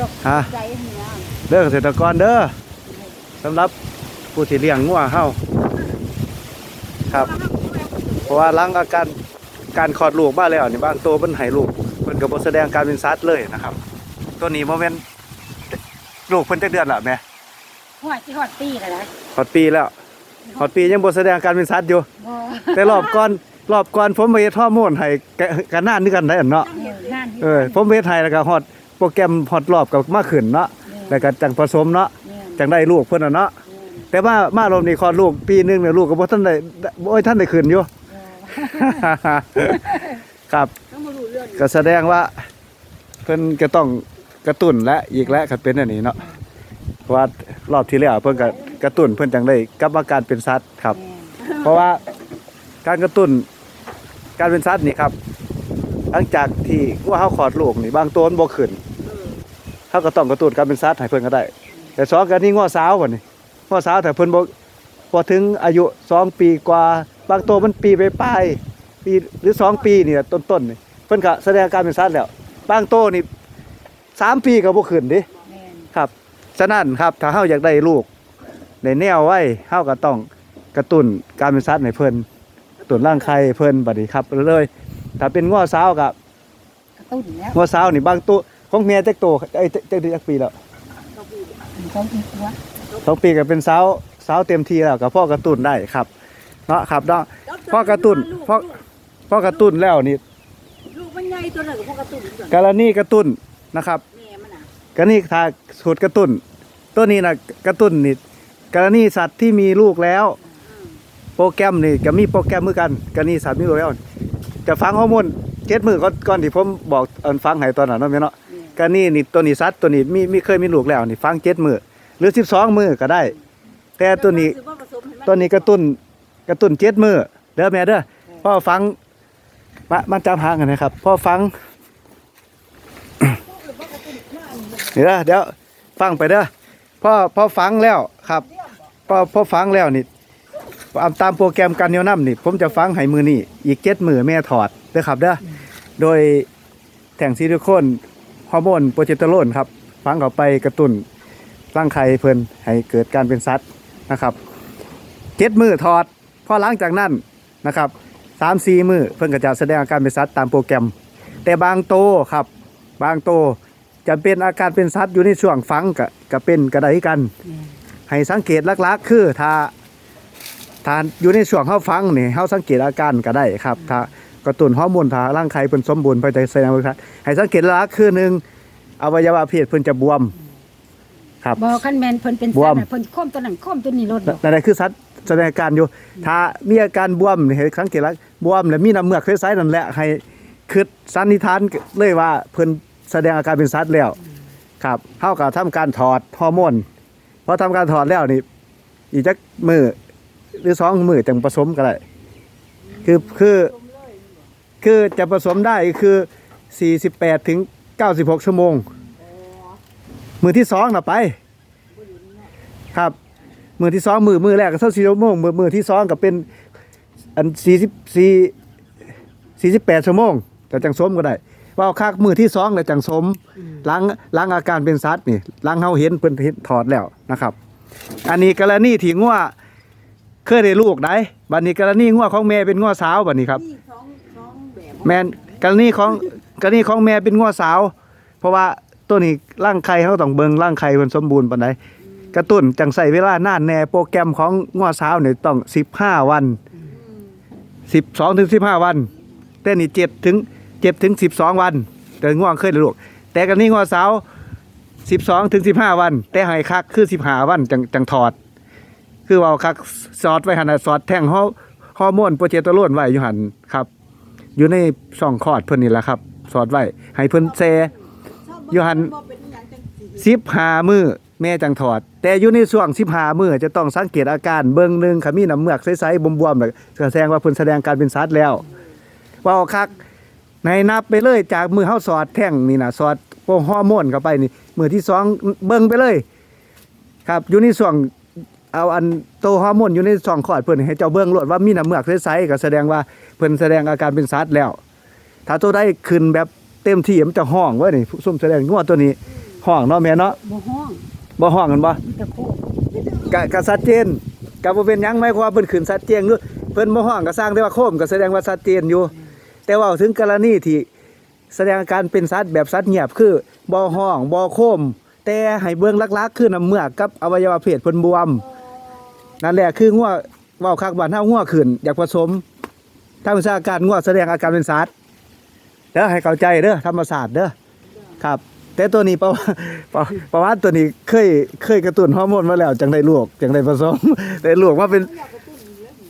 ยกฮะใจเหียเด้อเกษตรกรเด้อสำหรับผู้ที่เลี้ยงงัวเฮาครับ เพราะว่าหลังอาการการคลอดลูกมาแล้วนี่บางตัวมันให้ลูกเพิ่นก็บ่แสดงการเป็นสัตว์เลยนะครับ ตัวนี้บ่แม่นลูกเพิ่นจักเดือนละแม่หัวที่หอดตีกันนะฮอดปีแล้วฮอดปียังบ่แสดงการเป็นสัตว์อยู่บ่แต่รอบก่อนรอบก่อนผมไปเฮ็ดฮอร์โมนให้กะกันนานคือกันได้อันเนาะเออนั่นเออผมเฮ็ดให้แล้วก็ฮอด โปรแกรมฮอดรอบก็มาขึ้นเนาะแล้วก็จังผสมเนาะเนี่ยจังได้ลูกเพิ่นน่ะเนาะแต่ว่ามารอบนี้คลอดลูกปีหนึงเนี่ยลูกก็บ่ทันได้โอ้ยทันได้ขึ้นอยู่ครับต้องมาดูเรื่องก็แสดงว่า เพิ่นก็ต้องกระตุ้นและอีกและก็เป็นอันนี้เนาะเพราะว่ารอบที่แล้วเพิ่นก็กระตุ้นเพิ่นจังได้กลับมาการเป็นสัตว์ครับ เพราะว่าการกระตุ้นการเป็นสัตว์นี่ครับ หลังจากที่ว่าเฮาคลอดลูกนี่บางตัวมันบ่ขึ้น เฮาก็ต้องกระตุ้นการเป็นสัตว์ให้เพิ่นก็ได้ แต่สองกันนี่ง้อสาวบ่นี่ง้อสาวแต่เพิ่นบ่บ่ถึงอายุสองปีกว่า บางตัวมันปีไปปลายๆปีหรือสองปีนี่แหละต้นๆนี่เพิ่นก็แสดงการเป็นสัตว์แล้ว บางตัวนี่สามปีก็บ่ขึ้นเดิแม่นครับฉะนั้นครับถ้าเฮาอยากได้ลูกในแนวไว้เฮาก็ต้องกระตุ้นการเป็นสัตว์ให้เพิ่นกระตุ้นร่างไข่เพิ่นบัดนี้ครับเลยถ้าเป็นง้อสาวกับกระตุ้นแล้วง้อสาวนี่บางตัว ของเมียจักโตไอ้ยจักจักจักปีแล้วต้องอีกหัวสองปีก็เป็นสาวสาวเต็มที่แล้วก็พ่อกระตุ้นได้ครับเนาะครับเนาะพ่อกระตุ้นพ่อพ่อกระตุ้นแล้วนี่ลูกมันใหญ่ตัวหนึ่งพวกกระตุ้นส่วนกรณีกระตุ้นนะครับแม่มันอะกรณีถ้าสูตรกระตุ้น ตัวนี้นะกระตุ้นนี่กรณีสัตว์ที่มีลูกแล้ว โปรแกรมนี่ก็มีโปรแกรมเหมือนกันกรณีสัตว์มีลูกแล้วจะฟังฮอร์โมนเจ็ดมือก่อนก่อนที่ผมบอกอันฟังให้ตอนนั้นเนาะแม่เนาะ กรณีนี่ตัวนี้สัตว์ตัวนี้มีมีเคยมีลูกแล้วนี่ฟังเจ็ดมือหรือสิบสองมือก็ได้ แต่ตัวนี้ตัวนี้กระตุ้นกระตุ้นเจ็ดมือเด้อแม่เด้อพ่อฟังมามันจำหางกันนะครับพ่อฟังเดี๋ยวเดี๋ยวฟังไปเด้อพ่อพ่อฟังแล้วครับพ่อพ่อฟังแล้วนี่ตามตามโปรแกรมการเนียวน้ำนี่ ผมจะฟังให้มือนี่อีกเจ็ดมือแม่ถอดเด้อครับเด้อโดยแท่งซิลิโคน ฮอร์โมนโปรเจสเตอโรนครับฟังเข้าไปกระตุ้นร่างไข่เพิ่นให้เกิดการเป็นสัตว์นะครับเจ็ดมือถอดพอหลังจากนั้นนะครับสามสี่มือเพิ่นก็จะแสดงอาการเป็นสัตว์ตามโปรแกรม แต่บางโตครับ บางโตจะเป็นอาการเป็นสัตว์อยู่ในช่วงฟังกับกับเป็นกระไดกัน ให้สังเกตลักๆ คือถ้าถ้าอยู่ในช่วงเฮาฟังนี่เฮาสังเกตอาการก็ได้ครับถ้า กระตุ้นฮอร์โมนถ้าร่างกายเพิ่นสมบูรณ์เพิ่นจะแสดงว่าให้สังเกตลักๆคือหนึ่งอวัยวะเพศเพิ่นจะบวม ครับบอกคันแมนเพิ่นเป็นบวสัตม ว์น่ะเพิ่นค้อมตัวนั้นค้อมตัวนี้ลดนั่นแหละคือสัตว์แสดงอาการอยู่ ถ้ามีอาการบวมนี่ให้สังเกตลักบวมแล้วมีน้ำเมือกใสๆนั่นแหละให้คิดสันนิษฐานเลยว่าเพิ่นแสดงอาการเป็นสัตว์แล้ว ครับเฮาก็ทำการถอดฮอร์โมนพอทำการถอดแล้วนี่อีกจักมือหรือสองมือจังผสมก็ได้คือคือ คือจะผสมได้คือ 48 ถึง 96 ชั่วโมง มือที่สองน่ะไป ครับ มือที่สองมือมือแรกก็เท่าสี่ชั่วโมงมือมือที่สองก็เป็นอัน44 48ชั่วโมงแต่จังสมก็ได้ว่าเอาคักมือที่สองแล้วจังสมล้างล้างอาการเป็นสัตว์นี่ล้างเฮาเห็นเพิ่นเห็นถอดแล้วนะครับ อันนี้กรณีที่งัวเคยได้ลูกได้บัดนี้กรณีงัวของแม่เป็นงัวสาวบัดนี้ครับสองสอง แม่นกรณีของกรณีของแม่เป็นงัวสาว เพราะว่าตัวนี้ร่างไข่เขาต้องเบิ่งร่างไข่มันสมบูรณ์ปานใดกระตุ้นจังใส่เวลานานแน่โปรแกรมของงัวสาวนี่ต้อง 15 วัน 12ถึง15 วัน แต่นี่7ถึง7ถึง12 วัน แต่ง่วงเคยได้ลูกแต่กรณีงัวสาว 12ถึง15 วัน แต่ให้คักคือ 15 วันจังจังถอด คือว่าคักสอดไว้หันน่ะสอดแท่งฮอร์ฮอร์โมนโปรเจสเตอโรนไว้อยู่หันครับ อยู่ในช่องคลอดเพิ่นนี่แหละครับ สอดไว้ให้เพิ่นแซอยู่หันสิบหามือแม่จังถอด แต่อยู่ในช่วงสิบหามือจะต้องสังเกตอาการเบิ่งหนึงขามีน้ำเมือกใสๆบวมๆแบบแสดงว่าเพิ่นแสดงการเป็นสัตว์แล้วว่าเอาคักในนับไปเลยจากมือเฮาสอดแท่งนี่นะสอดพวกฮอร์โมนเข้าไปนี่มือที่สองเบิ่งไปเลย ครับอยู่ในช่วงเอาอันโตฮอร์โมนอยู่ในช่องคลอดเพิ่นให้เจ้าเบิ่งโลดว่ามีน้ำเมือกใสๆก็แสดงว่า เพิ่นแสดงอาการเป็นสัตว์แล้ว ถ้าตัวได้ขึ้นแบบเต็มที่มันจะห้องเว้ยนี่ซุ่มแสดงงัวตัวนี้ห้องเนาะแม่เนาะบ่ห้องบ่ห้องกันบ่มีแต่โคกกะกะชัดเจนกะบ่เป็นหยังหมายความว่าเพิ่นขึ้นชัดเจนอยู่เพิ่นบ่ห้องก็สร้างได้ว่าโคมก็แสดงว่าชัดเจนอยู่ แต่ว่าถึงกรณีที่แสดงอาการเป็นสัตว์แบบสัตว์เงียบคือบ่ห้องบ่โคม แต่ให้เบิ่งลักๆคือน้ำเมือกกับอวัยวะเพศเพิ่นบวมนั่นแหละคืองัวเว้าคักบ้านเฮางัวขึ้นอยากผสม ทางวิชาการงัวแสดงอาการเป็นสัตว์เด้อให้เข้าใจเด้อธรรมศาสตร์เด้อครับ แต่ตัวนี้ประวัติประประวัติตัวนี้เคยเคยกระตุ้นฮอร์โมนมาแล้วจังได้ลูกจังได้ผสมแต่ลูกมาเป็น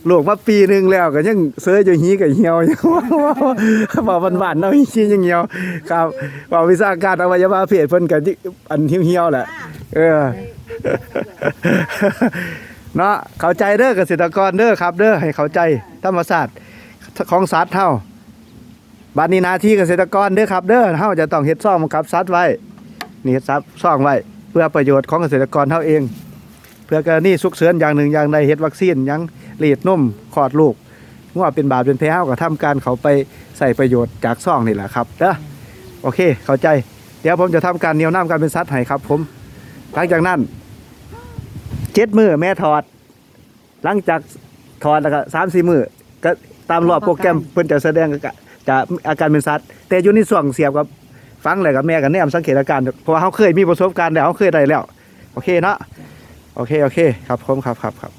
ลูกมาปีหนึ่งแล้วก็ยังเสยออยู่หีกับเหี่ยวอยู่บ่บ้านๆเนาะหียังเหี่ยวครับว่าวิชาการอวัยวะเพศเพิ่นก็อันเหี่ยวๆแหละเออเนาะเข้าใจเด้อเกษตรกรเด้อครับ เด้อให้เข้าใจธรรมศาสตร์ ของสัตว์เฮาบัดนี้หนาที่เกษตรกรเด้อครับ เด้อเฮาจะต้องเฮ็ดซ่องบังคับสัตว์ไว้ นี่เฮ็ดซับซ่องไว้ เพื่อประโยชน์ของเกษตรกรเฮาเอง เพื่อกรณีฉุกเฉินอย่างหนึ่งอย่างใดเฮ็ดวัคซีนยังรีดนุ่มคลอดลูกงัวเป็นบาปเป็นแพ้เฮาก็ทำการเขาไปใส่ประโยชน์จากซ่องนี่แหละครับเด้อโอเค เข้าใจ เดี๋ยวผมจะทำการเนียวน้ำการเป็นสัตว์ให้ครับ ผม หลังจากนั้นเจ็ดมือแม่ถอด หลังจากถอดแล้วก็สามสี่มือก็ ตามรอบโปรแกรมเพิ่นจะแสดงก็จะอาการเป็นสัตว์แต่อยู่ในส่วงเสียบกับฟังเลยกับแม่กับแนมสังเกตอาการเพราะว่าเขาเคยมีประสบการณ์แล้วเขาเคยได้แล้ว โอเคเนาะโอเคโอเคครับผมครับครับครับ